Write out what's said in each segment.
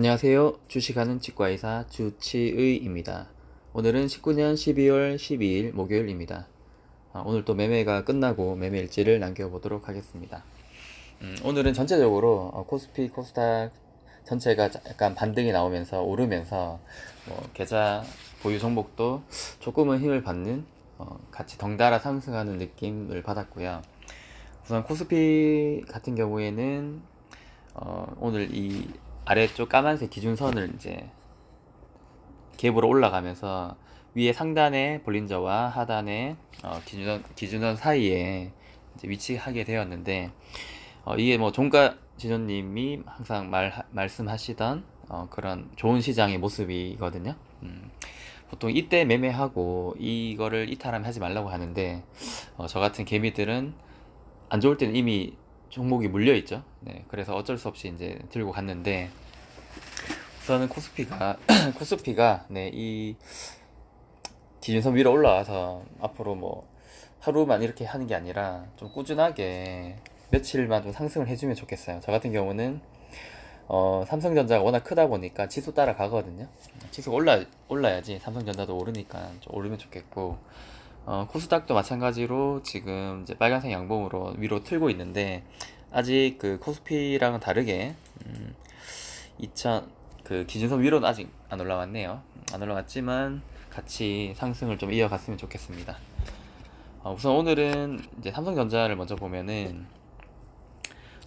안녕하세요. 주식하는 치과의사 주치의입니다. 오늘은 19년 12월 12일 목요일입니다. 아, 오늘 또 매매가 끝나고 매매 일지를 남겨보도록 하겠습니다. 음, 오늘은 전체적으로 어, 코스피, 코스닥 전체가 약간 반등이 나오면서 오르면서 뭐 계좌 보유 종목도 조금은 힘을 받는 어, 같이 덩달아 상승하는 느낌을 받았고요. 우선 코스피 같은 경우에는 어, 오늘 이 아래쪽 까만색 기준선을 이제 갭으로 올라가면서 위에 상단의 볼린저와 하단의 어, 기준선, 기준선 사이에 위치하게 되었는데 어, 이게 뭐 종가 지존님이 항상 말, 말씀하시던 어, 그런 좋은 시장의 모습이거든요. 음, 보통 이때 매매하고 이거를 이탈하면 하지 말라고 하는데 어, 저 같은 개미들은 안 좋을 때는 이미 종목이 물려 있죠. 네, 그래서 어쩔 수 없이 이제 들고 갔는데 우선은 코스피가 코스피가 네, 이 기준선 위로 올라와서 앞으로 뭐 하루만 이렇게 하는 게 아니라 좀 꾸준하게 며칠만 좀 상승을 해주면 좋겠어요. 저 같은 경우는 어, 삼성전자가 워낙 크다 보니까 지수 따라가거든요. 지수가 올라, 올라야지 삼성전자도 오르니까 좀 오르면 좋겠고, 어, 코스닥도 마찬가지로 지금 이제 빨간색 양봉으로 위로 틀고 있는데, 아직 그 코스피랑은 다르게, 음, 2000, 그 기준선 위로는 아직 안 올라왔네요. 안 올라왔지만 같이 상승을 좀 이어갔으면 좋겠습니다. 어, 우선 오늘은 이제 삼성전자를 먼저 보면은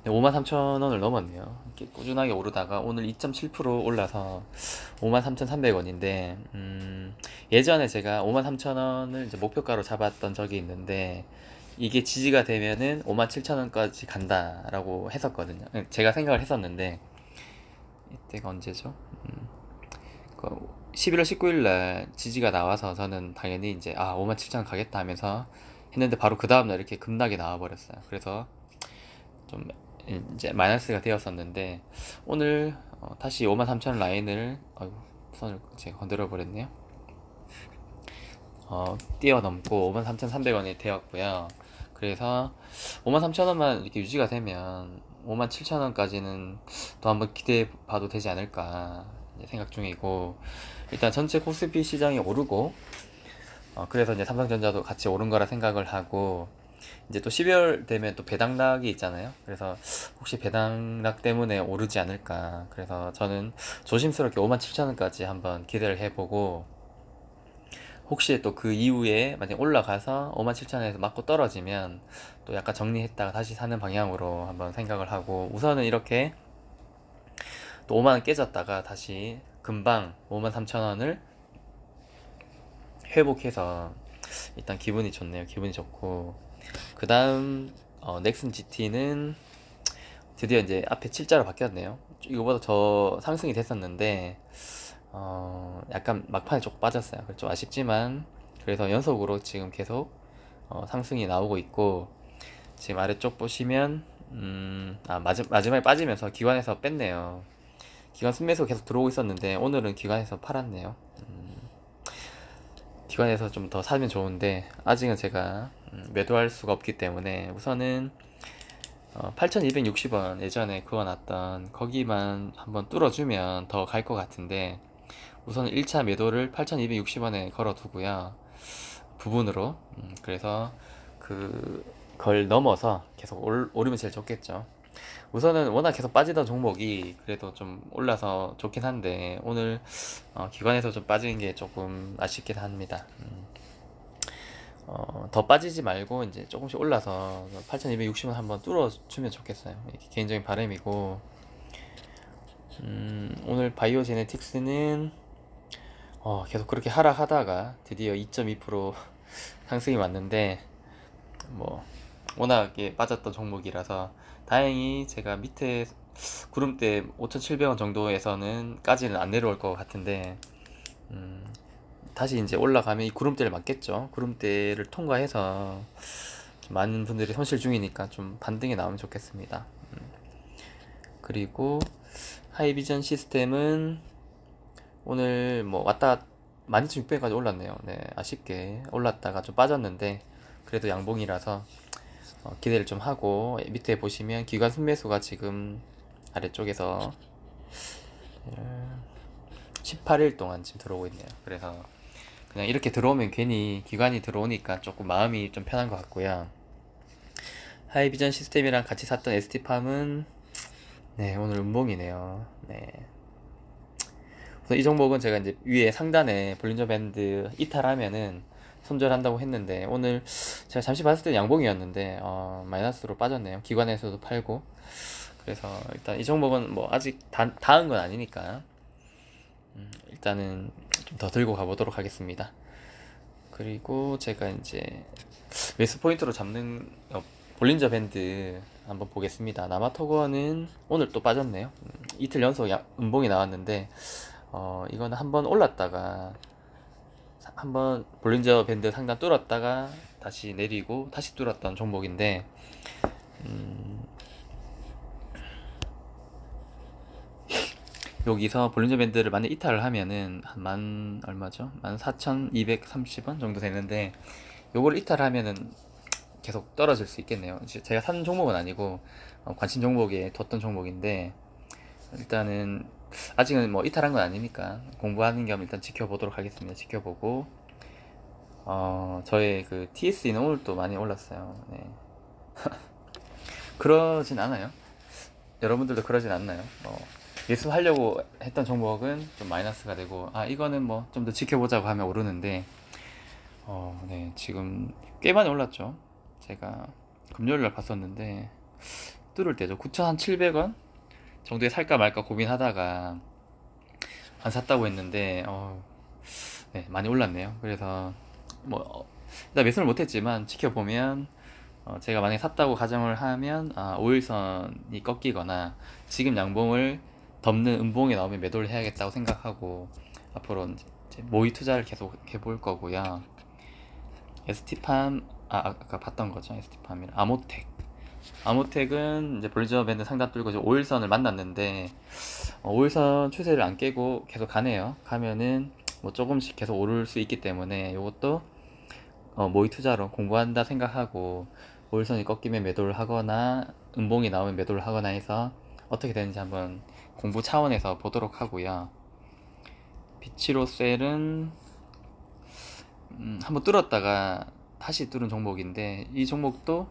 53,000원을 넘었네요. 이렇게 꾸준하게 오르다가 오늘 2.7% 올라서 53,300원인데, 음, 예전에 제가 53,000원을 이제 목표가로 잡았던 적이 있는데, 이게 지지가 되면은 57,000원까지 간다라고 했었거든요. 제가 생각을 했었는데, 이때가 언제죠? 음, 11월 19일 날 지지가 나와서 저는 당연히 이제, 아, 57,000원 가겠다 하면서 했는데 바로 그 다음날 이렇게 급락이 나와버렸어요. 그래서 좀 이제 마이너스가 되었었는데 오늘 어, 다시 53,000 라인을 아이고 손을 제가 건드려 버렸네요. 어, 뛰어넘고 53,300원이 되었고요. 그래서 53,000원만 이렇게 유지가 되면 57,000원까지는 또 한번 기대해 봐도 되지 않을까 생각 중이고 일단 전체 코스피 시장이 오르고 어, 그래서 이제 삼성전자도 같이 오른 거라 생각을 하고 이제 또 12월 되면 또 배당락이 있잖아요. 그래서 혹시 배당락 때문에 오르지 않을까. 그래서 저는 조심스럽게 57,000원까지 한번 기대를 해보고 혹시 또 그 이후에 만약 올라가서 57,000원에서 맞고 떨어지면 또 약간 정리했다가 다시 사는 방향으로 한번 생각을 하고 우선은 이렇게 또 5만원 깨졌다가 다시 금방 53,000원을 회복해서 일단 기분이 좋네요. 기분이 좋고 그 다음 어, 넥슨 GT는 드디어 이제 앞에 7자로 바뀌었네요. 이거보다 더 상승이 됐었는데 어, 약간 막판에 조금 빠졌어요. 좀 아쉽지만 그래서 연속으로 지금 계속 어, 상승이 나오고 있고 지금 아래쪽 보시면 음, 아, 마지, 마지 막에 빠지면서 기관에서 뺐네요. 기관 순매수 계속 들어오고 있었는데 오늘은 기관에서 팔았네요. 음, 기관에서 좀 더 사면 좋은데 아직은 제가 음, 매도할 수가 없기 때문에 우선은 어, 8260원 예전에 그어놨던 거기만 한번 뚫어주면 더 갈 것 같은데 우선 1차 매도를 8260원에 걸어두고요 부분으로 음, 그래서 그 걸 넘어서 계속 올, 오르면 제일 좋겠죠 우선은 워낙 계속 빠지던 종목이 그래도 좀 올라서 좋긴 한데 오늘 어, 기관에서 좀 빠지는 게 조금 아쉽긴 합니다 음. 어, 더 빠지지 말고 이제 조금씩 올라서 8,260원 한번 뚫어주면 좋겠어요. 개인적인 바람이고 음, 오늘 바이오 제네틱스는 어, 계속 그렇게 하락하다가 드디어 2.2% 상승이 왔는데 뭐 워낙에 빠졌던 종목이라서 다행히 제가 밑에 구름대 5,700원 정도에서는 까지는 안 내려올 것 같은데 음, 다시 이제 올라가면 이 구름대를 맞겠죠. 구름대를 통과해서 많은 분들이 손실 중이니까 좀 반등이 나오면 좋겠습니다. 음. 그리고 하이비전 시스템은 오늘 뭐 왔다 12,600까지 올랐네요. 네, 아쉽게 올랐다가 좀 빠졌는데 그래도 양봉이라서 어, 기대를 좀 하고 밑에 보시면 기관 순매수가 지금 아래쪽에서 18일 동안 지금 들어오고 있네요. 그래서 그냥 이렇게 들어오면 괜히 기관이 들어오니까 조금 마음이 좀 편한 것 같고요. 하이비전 시스템이랑 같이 샀던 ST팜은 네 오늘 음봉이네요. 네. 우선 이 종목은 제가 이제 위에 상단에 볼린저 밴드 이탈하면은 손절한다고 했는데 오늘 제가 잠시 봤을 때 양봉이었는데 어, 마이너스로 빠졌네요. 기관에서도 팔고 그래서 일단 이 종목은 뭐 아직 다, 닿은 건 아니니까 음, 일단은 좀 더 들고 가보도록 하겠습니다. 그리고 제가 이제 매수 포인트로 잡는 어, 볼린저 밴드 한번 보겠습니다. 나마토거는 오늘 또 빠졌네요. 음, 이틀 연속 야- 음봉이 나왔는데 어, 이거는 한번 올랐다가 한번 볼린저 밴드 상단 뚫었다가 다시 내리고 다시 뚫었던 종목인데 음, 여기서 볼린저 밴드를 만약 이탈을 하면은 한 만 얼마죠? 만 4,230원 정도 되는데 요걸 이탈하면은 계속 떨어질 수 있겠네요. 제가 산 종목은 아니고 어, 관심 종목에 뒀던 종목인데 일단은 아직은 뭐 이탈한 건 아니니까 공부하는 겸 일단 지켜보도록 하겠습니다. 지켜보고 어 저의 그 TS는 오늘 또 많이 올랐어요. 네. 그러진 않아요. 여러분들도 그러진 않나요? 어, 예습하려고 했던 종목은 좀 마이너스가 되고 아 이거는 뭐 좀 더 지켜보자고 하면 오르는데 어, 네 지금 꽤 많이 올랐죠. 제가 금요일 날 봤었는데 뚫을 때죠. 9,700원 정도에 살까 말까 고민하다가 안 샀다고 했는데 어, 네, 많이 올랐네요. 그래서 뭐 어, 일단 매수를 못했지만 지켜보면 어, 제가 만약에 샀다고 가정을 하면 아, 5일선이 꺾이거나 지금 양봉을 덮는 음봉이 나오면 매도를 해야겠다고 생각하고 앞으로 이제 모의 투자를 계속 해볼 거고요. ST팜 아 아까 봤던 거죠 ST팜이랑 아모텍 아모텍은 이제 볼리저 밴드 상단 뚫고 이제 5일선을 만났는데 어, 5일선 추세를 안 깨고 계속 가네요. 가면은 뭐 조금씩 계속 오를 수 있기 때문에 이것도 어, 모의 투자로 공부한다 생각하고 5일선이 꺾이면 매도를 하거나 음봉이 나오면 매도를 하거나 해서 어떻게 되는지 한번 공부 차원에서 보도록 하고요. 비치로셀은 음, 한번 뚫었다가 다시 뚫은 종목인데 이 종목도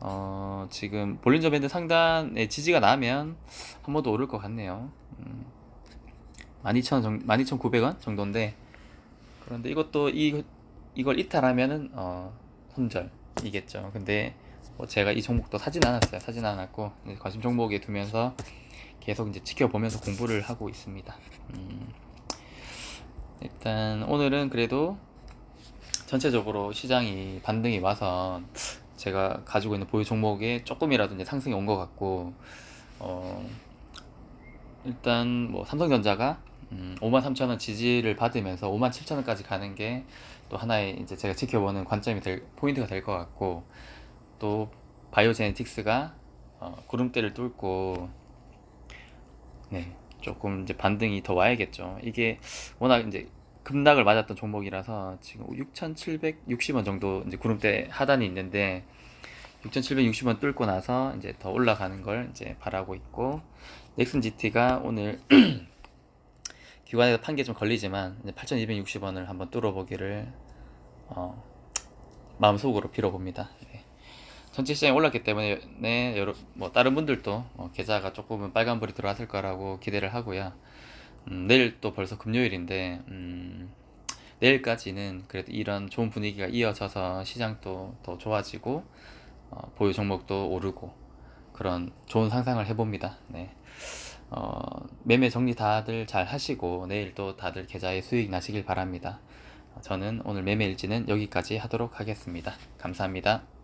어, 지금 볼린저 밴드 상단에 지지가 나면 한 번 더 오를 것 같네요. 음, 12,000 정, 12,900원 정도인데 그런데 이것도 이 이걸 이탈하면은 어, 손절이겠죠. 근데 뭐 제가 이 종목도 사진 않았어요. 사진 않았고 관심 종목에 두면서 계속 이제 지켜보면서 공부를 하고 있습니다. 음, 일단 오늘은 그래도 전체적으로 시장이 반등이 와서 제가 가지고 있는 보유 종목에 조금이라도 이제 상승이 온 것 같고 어, 일단 뭐 삼성전자가 음, 53,000원 지지를 받으면서 57,000원까지 가는 게 또 하나의 이제 제가 지켜보는 관점이 될 포인트가 될 것 같고 또 바이오제네틱스가 어, 구름대를 뚫고 네 조금 이제 반등이 더 와야겠죠. 이게 워낙 이제 급락을 맞았던 종목이라서 지금 6,760원 정도 이제 구름대 하단이 있는데 6,760원 뚫고 나서 이제 더 올라가는 걸 이제 바라고 있고 넥슨 GT가 오늘 기관에서 판게좀 걸리지만 이제 8,260원을 한번 뚫어보기를 어, 마음속으로 빌어봅니다. 네. 전체 시장이 올랐기 때문에 네, 여러 뭐 다른 분들도 어, 계좌가 조금은 빨간불이 들어왔을 거라고 기대를 하고요. 음, 내일 또 벌써 금요일인데 음, 내일까지는 그래도 이런 좋은 분위기가 이어져서 시장도 더 좋아지고 어, 보유 종목도 오르고 그런 좋은 상상을 해봅니다. 네. 어, 매매 정리 다들 잘 하시고 내일 또 다들 계좌에 수익 나시길 바랍니다. 저는 오늘 매매 일지는 여기까지 하도록 하겠습니다. 감사합니다.